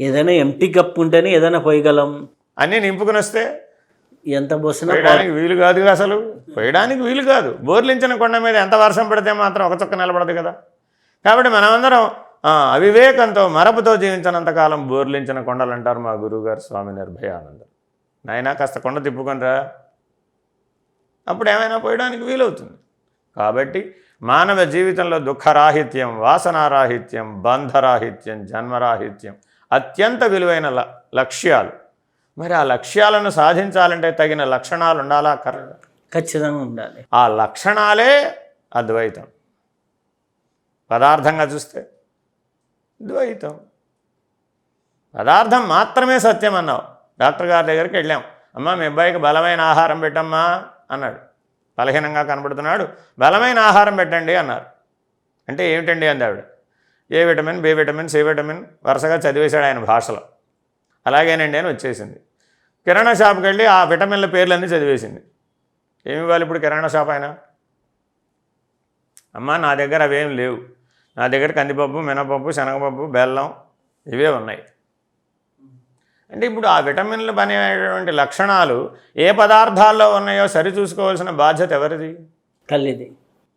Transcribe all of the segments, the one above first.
ఏదైనా empty cup ఉంటేనే ఏదైనా పోయగలం. అన్నీ నింపుకుని వస్తే ఎంత పోసినా పోయడానికి వీలు కాదు అసలు. పోయడానికి వీలు కాదు. బోర్లించిన కొండ మీద ఎంత వర్షం పడితే మాత్రం ఒక చుక్క నిలబడదు కదా. కాబట్టి మనమందరం ఆ, అవివేకంతో మరపుతో జీవించినంతకాలం బోర్లించిన కొండలు అంటారు మా గురువుగారు స్వామి నిర్భయానందం. నాయనా కాస్త కొండ తిప్పుకొనిరా అప్పుడు ఏమైనా పోయడానికి వీలవుతుంది. కాబట్టి మానవ జీవితంలో దుఃఖరాహిత్యం వాసనారాహిత్యం బంధరాహిత్యం జన్మరాహిత్యం అత్యంత విలువైన ల- లక్ష్యాలు. మరి ఆ లక్ష్యాలను సాధించాలంటే తగిన లక్షణాలు ఉండాలా? కర ఖచ్చితంగా ఉండాలి. ఆ లక్షణాలే అద్వైతం. పదార్థంగా చూస్తే ద్వైతం. పదార్థం మాత్రమే సత్యం అన్నావు. డాక్టర్ గారి దగ్గరికి వెళ్ళాం. అమ్మ మీ అబ్బాయికి బలమైన ఆహారం పెట్టమ్మా అన్నాడు. బలహీనంగా కనబడుతున్నాడు. బలమైన ఆహారం పెట్టండి అన్నారు. అంటే ఏమిటండి అంది ఆవిడ? A vitamin B vitamin C vitamin వరుసగా చదివేశాడు ఆయన భాషలో. అలాగేనండి అని వచ్చేసింది. కిరాణా షాప్కి వెళ్ళి ఆ విటమిన్ల పేర్లన్నీ చదివేసింది. ఏమి ఇవ్వాలి ఇప్పుడు కిరాణా షాప్ ఆయన? అమ్మ నా దగ్గర అవేం లేవు. నా దగ్గర కందిపప్పు మినపప్పు శనగపప్పు బెల్లం ఇవే ఉన్నాయి. అంటే ఇప్పుడు ఆ విటమిన్లు అనేటువంటి లక్షణాలు ఏ పదార్థాల్లో ఉన్నాయో సరిచూసుకోవాల్సిన బాధ్యత ఎవరిది? కల్లిది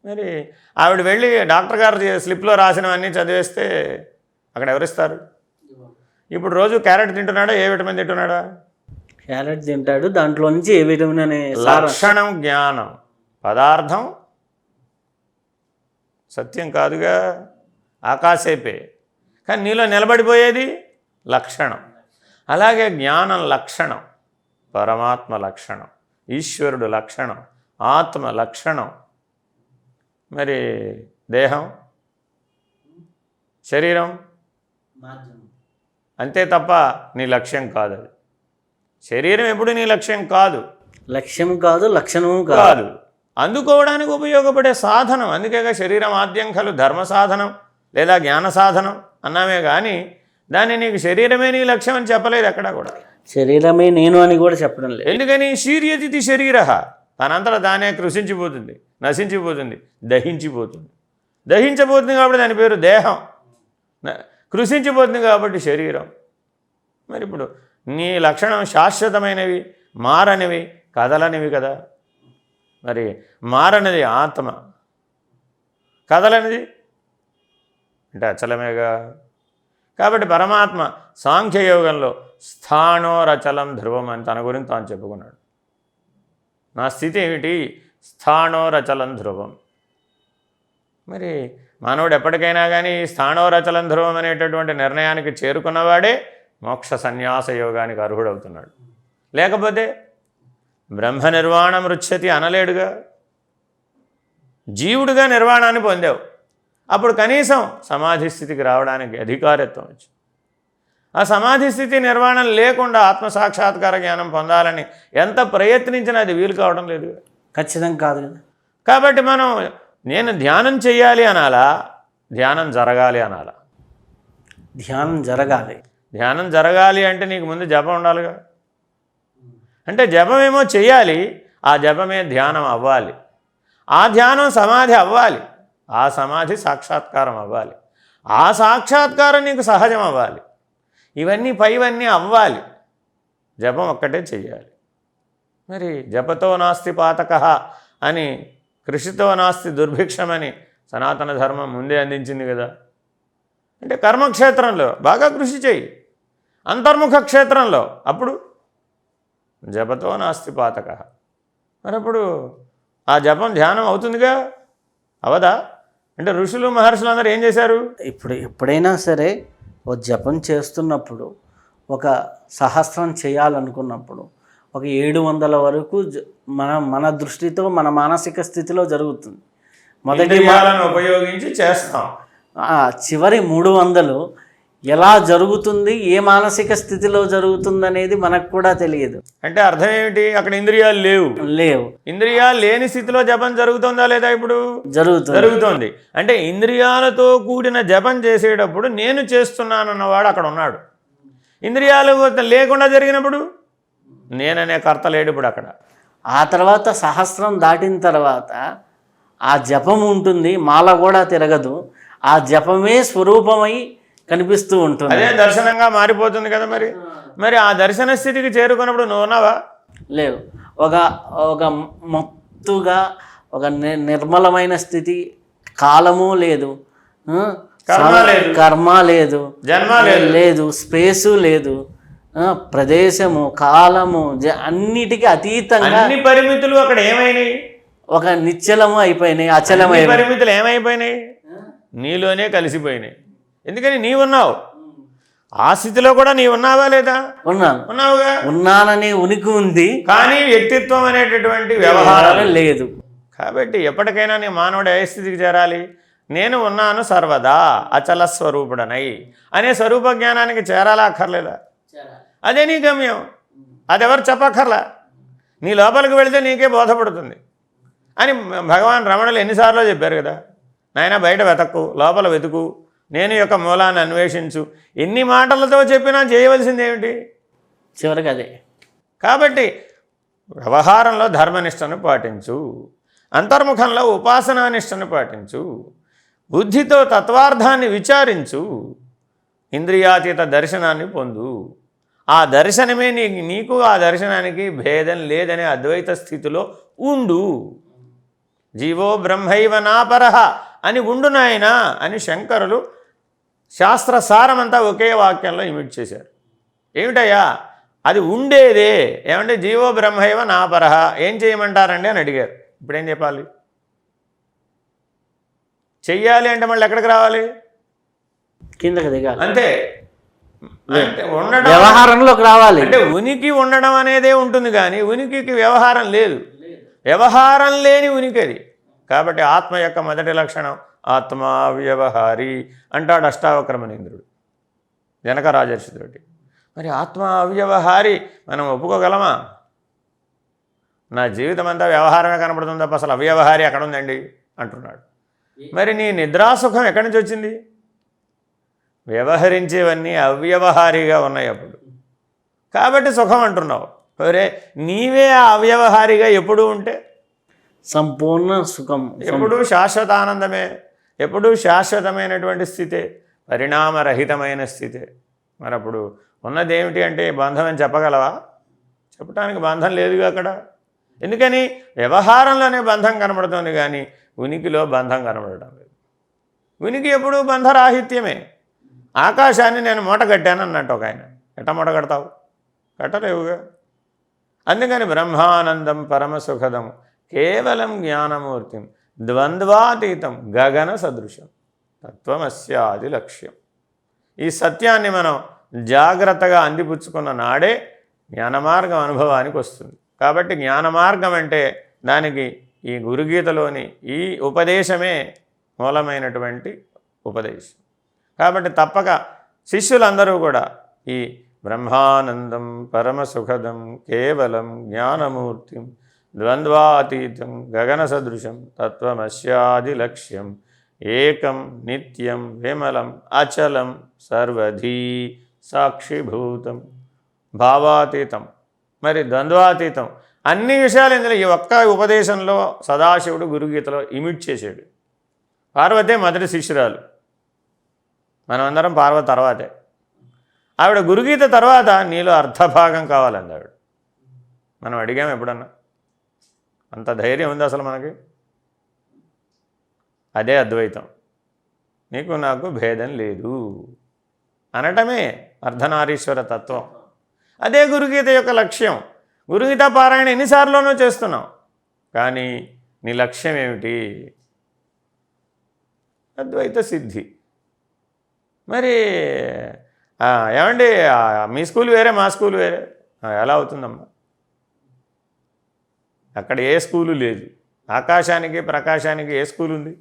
మరి ఆవిడ వెళ్ళి డాక్టర్ గారు స్లిప్లో రాసినవన్నీ చదివేస్తే అక్కడ ఎవరిస్తారు? ఇప్పుడు రోజు క్యారెట్ తింటున్నాడా? ఏ విటమిన్ తింటున్నాడా? క్యారెట్ తింటాడు. దాంట్లో నుంచి ఏ విటమిన్ అనే లక్షణం జ్ఞానం. పదార్థం సత్యం కాదుగా. ఆకాశైపే. కానీ నీలో నిలబడిపోయేది లక్షణం. అలాగే జ్ఞానం లక్షణం. పరమాత్మ లక్షణం. ఈశ్వరుడు లక్షణం. ఆత్మ లక్షణం. మరి దేహం? శరీరం? అంతే తప్ప నీ లక్ష్యం కాదు అది. శరీరం ఎప్పుడు నీ లక్ష్యం కాదు. లక్ష్యం కాదు లక్షణము కాదు. అందుకోవడానికి ఉపయోగపడే సాధనం అందుకేగా శరీరం ఆద్యం ఖలు ధర్మ సాధనం లేదా జ్ఞాన సాధనం అన్నామే కానీ దాన్ని నీకు శరీరమే నీ లక్ష్యం అని చెప్పలేదు ఎక్కడా కూడా. శరీరమే నేను అని కూడా చెప్పడం లేదు. ఎందుకని? శీర్యతిథి శరీర తనంతటా దానే కృషించిపోతుంది. నశించిపోతుంది దహించిపోతుంది. దహించబోతుంది కాబట్టి దాని పేరు దేహం. కృషించిపోతుంది కాబట్టి శరీరం. మరి ఇప్పుడు నీ లక్షణం శాశ్వతమైనవి మారనివి కదలనివి కదా. మరి మారనిది ఆత్మ. కదలనిది అంటే అచలమేగా. కాబట్టి పరమాత్మ సాంఖ్యయోగంలో స్థానోరచలం ధ్రువం అని తన గురించి తాను చెప్పుకున్నాడు. నా స్థితి ఏమిటి? స్థానోరచలం ధ్రువం మరి మానవుడు ఎప్పటికైనా కానీ స్థానోరచలం ధ్రువం అనేటటువంటి నిర్ణయానికి చేరుకున్నవాడే మోక్ష సన్యాస యోగానికి అర్హుడవుతున్నాడు. లేకపోతే బ్రహ్మ నిర్వాణం రుచ్యతి అనలేడుగా? జీవుడుగా నిర్వాణాన్ని పొందావు. అప్పుడు కనీసం సమాధి స్థితికి రావడానికి అధికారత్వం వచ్చింది. ఆ సమాధి స్థితి నిర్వాణం లేకుండా ఆత్మ సాక్షాత్కార జ్ఞానం పొందాలని ఎంత ప్రయత్నించినా అది వీలు కావడం లేదు. ఖచ్చితంగా కాదు కదా. కాబట్టి మనం నేను ధ్యానం చేయాలి అనాలా? ధ్యానం జరగాలి అనాలా? ధ్యానం జరగాలి. ధ్యానం జరగాలి అంటే నీకు ముందు జపం ఉండాలిగా? అంటే జపమేమో చేయాలి ఆ జపమే ధ్యానం అవ్వాలి. ఆ ధ్యానం సమాధి అవ్వాలి ఆ సమాధి సాక్షాత్కారం అవ్వాలి. ఆ సాక్షాత్కారం నీకు సహజం అవ్వాలి. ఇవన్నీ పైవన్నీ అవ్వాలి. జపం ఒక్కటే చెయ్యాలి. మరి జపతో నాస్తి పాతక అని కృషితో నాస్తి దుర్భిక్షమని సనాతన ధర్మం ముందే అందించింది కదా. అంటే కర్మక్షేత్రంలో బాగా కృషి చేయి. అంతర్ముఖ క్షేత్రంలో అప్పుడు జపతో నాస్తి పాతక. మరి అప్పుడు ఆ జపం ధ్యానం అవుతుందిగా? అవదా? అంటే ఋషులు మహర్షులు అందరూ ఏం చేశారు? ఇప్పుడు ఎప్పుడైనా సరే ఓ జపం చేస్తున్నప్పుడు ఒక సహస్రం చేయాలనుకున్నప్పుడు ఒక ఏడు వందల వరకు మన మన దృష్టితో మన మానసిక స్థితిలో జరుగుతుంది. మొదటి ఉపయోగించి చేస్తాం. చివరి మూడు వందలు ఎలా జరుగుతుంది ఏ మానసిక స్థితిలో జరుగుతుంది అనేది మనకు కూడా తెలియదు. అంటే అర్థం ఏమిటి? అక్కడ ఇంద్రియాలు లేవు. లేవు. ఇంద్రియాలు లేని స్థితిలో జపం జరుగుతుందా లేదా ఇప్పుడు? జరుగుతుంది. జరుగుతోంది. అంటే ఇంద్రియాలతో కూడిన జపం చేసేటప్పుడు నేను చేస్తున్నానన్నవాడు అక్కడ ఉన్నాడు. ఇంద్రియాలు లేకుండా జరిగినప్పుడు? నేననే కర్త లేడు ఇప్పుడు అక్కడ. ఆ తర్వాత సహస్రం దాటిన తర్వాత ఆ జపం ఉంటుంది మాల కూడా తిరగదు. ఆ జపమే స్వరూపమై కనిపిస్తూ ఉంటుంది. అదే దర్శనంగా మారిపోతుంది కదా మరి. మరి ఆ దర్శన స్థితికి చేరుకున్నప్పుడు నువ్వు ఉన్నావా? లేవు. ఒక ఒక మత్తుగా ఒక నిర్మలమైన స్థితి కాలము లేదు. కర్మ లేదు. జన్మ లేదు. లేదు. స్పేసు లేదు. ప్రదేశము కాలము అన్నిటికీ అతీతంగా అన్ని పరిమితులు అక్కడ ఏమైనాయి? ఒక నిశ్చలము అయిపోయినాయి అచలమై పరిమితులు ఏమైపోయినాయి? నీలోనే కలిసిపోయినాయి. ఎందుకని నీవు ఉన్నావు ఆ స్థితిలో కూడా నీవు ఉన్నావా లేదా? ఉన్నాను. ఉన్నావుగా? ఉన్నాననే ఉనికి ఉంది. కానీ వ్యక్తిత్వం అనేటటువంటి వ్యవహారం లేదు. కాబట్టి ఎప్పటికైనా నీ మానవుడు ఏ స్థితికి చేరాలి? నేను ఉన్నాను సర్వదా అచల స్వరూపుడనై. అనే స్వరూప జ్ఞానానికి చేరాలా అక్కర్లేదా? అదే నీ గమ్యం. అది ఎవరు చెప్పక్కర్లా. నీ లోపలికి వెళితే నీకే బోధపడుతుంది. అని భగవాన్ రమణులు ఎన్నిసార్లు చెప్పారు కదా. నాయన బయట వెతక్కు లోపల వెతుకు నేను యొక్క మూలాన్ని అన్వేషించు. ఎన్ని మాటలతో చెప్పినా చేయవలసింది ఏమిటి? చివరికి అదే. కాబట్టి వ్యవహారంలో ధర్మనిష్టను పాటించు. అంతర్ముఖంలో ఉపాసనానిష్టను పాటించు. బుద్ధితో తత్వార్థాన్ని విచారించు. ఇంద్రియాతీత దర్శనాన్ని పొందు. ఆ దర్శనమే నీ నీకు ఆ దర్శనానికి భేదం లేదనే అద్వైత స్థితిలో ఉండు. జీవో బ్రహ్మైవ నాపరహ అని ఉండు నాయనా అని శంకరులు శాస్త్ర సారమంతా ఒకే వాక్యంలో ఇమిట్ చేశారు. ఏమిటయ్యా? అది ఉండేదే. ఏమంటే జీవో బ్రహ్మైవ నాపరహ ఏం చేయమంటారండి అని అడిగారు. ఇప్పుడు ఏం చెప్పాలి? చెయ్యాలి అంటే మళ్ళీ ఎక్కడికి రావాలి? కిందకి దిగాలి. అంతే. ఉండడం వ్యవహారంలోకి రావాలి. అంటే ఉనికి ఉండడం అనేదే ఉంటుంది కానీ ఉనికికి వ్యవహారం లేదు. వ్యవహారం లేని ఉనికి అది కాబట్టి ఆత్మ యొక్క మొదటి లక్షణం ఆత్మా వ్యవహారి అంటాడు అష్టావక్రమణేంద్రుడు జనక రాజర్షితోటి. మరి ఆత్మ అవ్యవహారి మనం ఒప్పుకోగలమా? నా జీవితం అంతా వ్యవహారమే కనబడుతుంది తప్ప అసలు అవ్యవహారి ఎక్కడ ఉందండి? అంటున్నాడు. మరి నీ నిద్రాసుఖం ఎక్కడి నుంచి వచ్చింది? వ్యవహరించేవన్నీ అవ్యవహారిగా ఉన్నాయి అప్పుడు. కాబట్టి సుఖం అంటున్నావు. ఒరే నీవే ఆ అవ్యవహారిగా ఎప్పుడు ఉంటే? సంపూర్ణ సుఖం. ఎప్పుడూ శాశ్వత ఆనందమే ఎప్పుడూ శాశ్వతమైనటువంటి స్థితే పరిణామరహితమైన స్థితే. మరి అప్పుడు ఉన్నది ఏమిటి అంటే బంధం అని చెప్పగలవా? చెప్పడానికి బంధం లేదుగా అక్కడ. ఎందుకని? వ్యవహారంలోనే బంధం కనబడుతుంది కానీ ఉనికిలో బంధం కనబడటం లేదు. ఉనికి ఎప్పుడూ బంధరాహిత్యమే. ఆకాశాన్ని నేను మూటగట్టాను అన్నట్టు ఒక ఆయన. ఎట్ట మూటగడతావు కట్టలేవుగా. అందుకని బ్రహ్మానందం పరమసుఖదము కేవలం జ్ఞానమూర్తిం ద్వంద్వాతీతం గగన సదృశం తత్వమస్యాది లక్ష్యం. ఈ సత్యాన్ని మనం జాగ్రత్తగా అందిపుచ్చుకున్న నాడే జ్ఞానమార్గం అనుభవానికి వస్తుంది. కాబట్టి జ్ఞానమార్గం అంటే దానికి ఈ గురుగీతలోని ఈ ఉపదేశమే మూలమైనటువంటి ఉపదేశం. కాబట్టి తప్పక శిష్యులందరూ కూడా ఈ బ్రహ్మానందం పరమసుఖదం కేవలం జ్ఞానమూర్తిం ద్వంద్వాతీతం గగన సదృశం తత్వమస్యాది లక్ష్యం ఏకం నిత్యం విమలం అచలం సర్వధీ సాక్షిభూతం భావాతీతం. మరి ద్వంద్వాతీతం అన్ని విషయాలు ఇందులో ఈ ఒక్క ఉపదేశంలో సదాశివుడు గురుగీతలో ఇమిట్ చేశాడు. పార్వతే మొదటి శిష్యురాలు. మనమందరం పార్వ తర్వాతే. ఆవిడ గురుగీత తర్వాత నీలో అర్ధభాగం కావాలంది ఆవిడ. మనం అడిగాం ఎప్పుడన్నా? అంత ధైర్యం ఉంది అసలు మనకి? అదే అద్వైతం. నీకు నాకు భేదం లేదు. అనటమే అర్ధనారీశ్వర తత్వం. అదే గురుగీత యొక్క లక్ష్యం. గురుగీత పారాయణ ఎన్నిసార్లునో చేస్తున్నాం. కానీ నీ లక్ష్యం ఏమిటి? అద్వైత సిద్ధి. మరి ఏమండి మీ స్కూల్ వేరే మా స్కూల్ వేరే. ఎలా అవుతుందమ్మా? అక్కడ ఏ స్కూలు లేదు. ఆకాశానికి ప్రకాశానికి ఏ స్కూల్ ఉంది?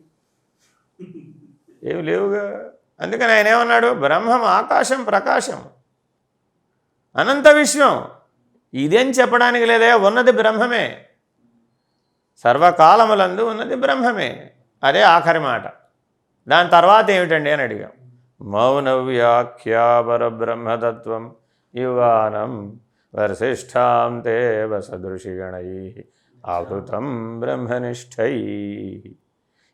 ఏమి లేవుగా. అందుకని ఆయన ఏమన్నాడు? బ్రహ్మం ఆకాశం ప్రకాశం. అనంత విశ్వం. ఇదేం చెప్పడానికి లేదే ఉన్నది బ్రహ్మమే. సర్వకాలములందు ఉన్నది బ్రహ్మమే. అదే ఆఖరి మాట. దాని తర్వాత ఏమిటండి అని అడిగాం. మౌనవ్యాఖ్యాపరబ్రహ్మతత్వం వ్యాఖ్యాపర బ్రహ్మతత్వం దేవ వరిశిష్టాం తేవ సదృశిగణై ఆవృతం బ్రహ్మనిష్టై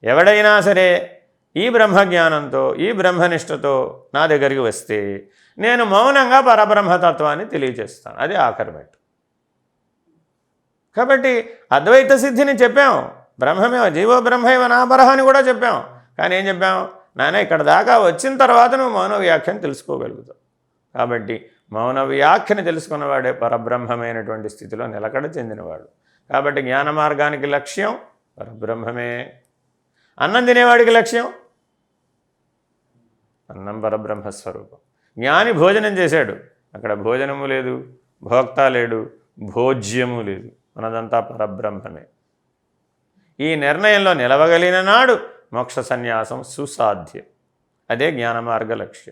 ఎవడైనా సరే ఈ బ్రహ్మజ్ఞానంతో ఈ బ్రహ్మనిష్టతో నా దగ్గరికి వస్తే నేను మౌనంగా పరబ్రహ్మతత్వాన్ని తెలియజేస్తాను. అది ఆఖరి మెట్టు కాబట్టి అద్వైత సిద్ధిని చెప్పాం. బ్రహ్మమేవ జీవో బ్రహ్మైవ నాపరహ అని కూడా చెప్పాం. కానీ ఏం చెప్పాం? నాయన ఇక్కడ దాకా వచ్చిన తర్వాత నువ్వు మౌన వ్యాఖ్యను తెలుసుకోగలుగుతావు. కాబట్టి మౌనవ్యాఖ్యని తెలుసుకున్నవాడే పరబ్రహ్మమైనటువంటి స్థితిలో నిలకడ చెందినవాడు. కాబట్టి జ్ఞాన మార్గానికి లక్ష్యం పరబ్రహ్మమే. అన్నం తినేవాడికి లక్ష్యం? అన్నం పరబ్రహ్మస్వరూపం జ్ఞాని భోజనం చేశాడు. అక్కడ భోజనము లేదు భోక్త లేడు భోజ్యము లేదు. మనదంతా పరబ్రహ్మమే. ఈ నిర్ణయంలో నిలవగలిగిన నాడు మోక్ష సన్యాసం సుసాధ్యం. అదే జ్ఞాన మార్గ లక్ష్యం.